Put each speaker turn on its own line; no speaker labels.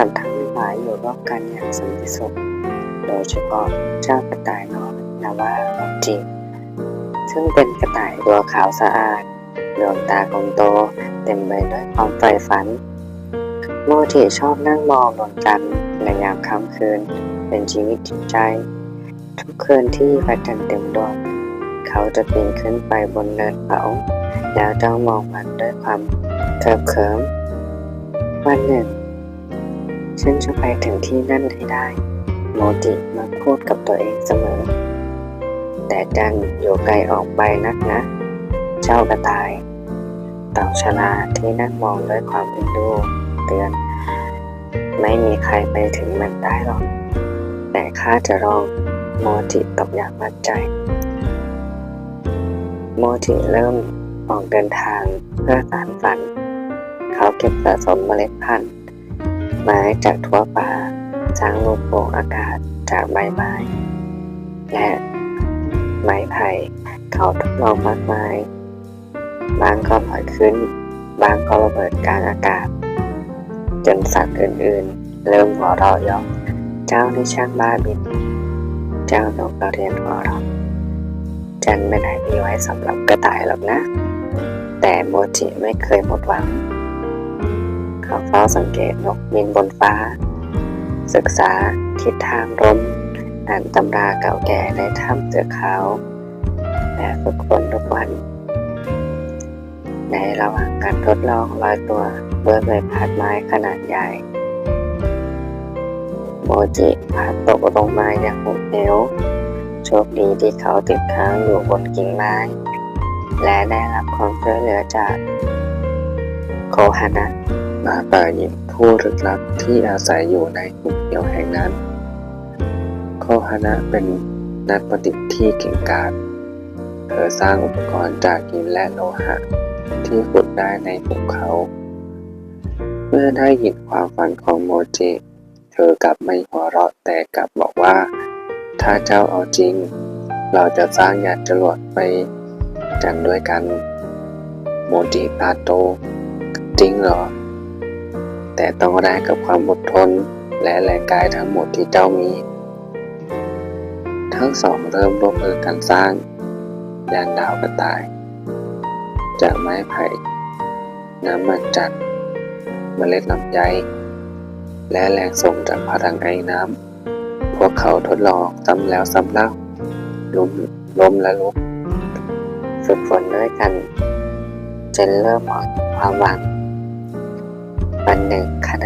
สัตว์ทั้งหลายอยู่ร่วมกันอย่างสันติสุข โดยเฉพาะเจ้ากระต่ายน้อยนาว่าโมจิซึ่งเป็นกระต่ายตัวขาวสะอาดดวงตากลมโตเต็มไปด้วยความใฝ่ฝัน โมจิชอบนั่งมองดวงจันทร์ในยามค่ำคืนเป็นชีวิตจิตใจ ทุกคืนที่พระจันทร์เต็มดวงเขาจะปีนขึ้นไปบนเนินเขาแล้วจ้องมองมันด้วยความเคิบเขิมวันหนึ่ง ฉันจะไปถึงที่นั่นให้ได้ โมจิมักพูดกับตัวเองเสมอ แต่จันอยู่ไกลออกไปนักนะ เจ้ากระต่าย เต่าชลาที่นั่งมองด้วยความเอ็นดูเตือน ไม่มีใครไปถึงมันได้หรอก แต่ข้าจะลองโมจิตอบอย่างมั่นใจ โมจิเริ่มออกเดินทางเพื่อสารฝัน เขาเก็บสะสมเมล็ดพันธุ์ ไม้จากทั่วป่าสร้างรูปโป่งอากาศจากใบไม้ และไม้ไผ่เขาทดลองมากมาย บางก็ลอยขึ้น บางก็ระเบิดกลางอากาศ จนสัตว์อื่นๆ เริ่มหัวเราะยาะเจ้านี่ช่างบ้าบิน เจ้านกกระเรียนหัวเราะจันไม่ได้มีไว้สำหรับกระต่ายหรอกนะ แต่โมจิไม่เคยหมดหวัง เขาเฝ้าสังเกตนกบินบนฟ้า ศึกษาทิศทางลมอ่านตำราเก่าแก่ในถ้ำเสือขาวและฝึกฝนทุกวัน ในระหว่างการทดลองลอยตัวเบื่อใบพัดไม้ขนาดใหญ่โมจิพัดตกลงมาอย่างหุบเหวโชคดีที่เขาติดค้างอยู่บนกิ่งไม้ และได้รับความช่วยเหลือจาก โคฮานะหมาป่าหญิงผู้ลึกลับที่อาศัยอยู่ในหุบเหวแห่งนั้นโคฮานะเป็นนักประดิษฐ์ที่เก่งกาจ เธอสร้างอุปกรณ์จากหินและโลหะที่ขุดได้ในภูเขา เมื่อได้ยินความฝันของโมจิ เธอกลับไม่หัวเราะแต่กลับบอกว่า ถ้าเจ้าเอาจริง เราจะสร้างยานจรวดไปจันด้วยกัน โมจิตาโต จริงเหรอ แต่ต้องแลกกับความอดทนและแรงกายทั้งหมดที่เจ้ามี ทั้งสองเริ่มร่วมมือกันสร้าง ยานดาวกระต่าย จากไม้ไผ่ น้ำมันจัดเมล็ดลำไย และแรงส่งจากพลังไอ้น้ำ พวกเขาทดลองซ้ำแล้วซ้ำเล่าล้มล้มและลุก ฝึกฝนด้วยกันจนเริ่มมองเห็นความหวัง วันหนึ่งขณะ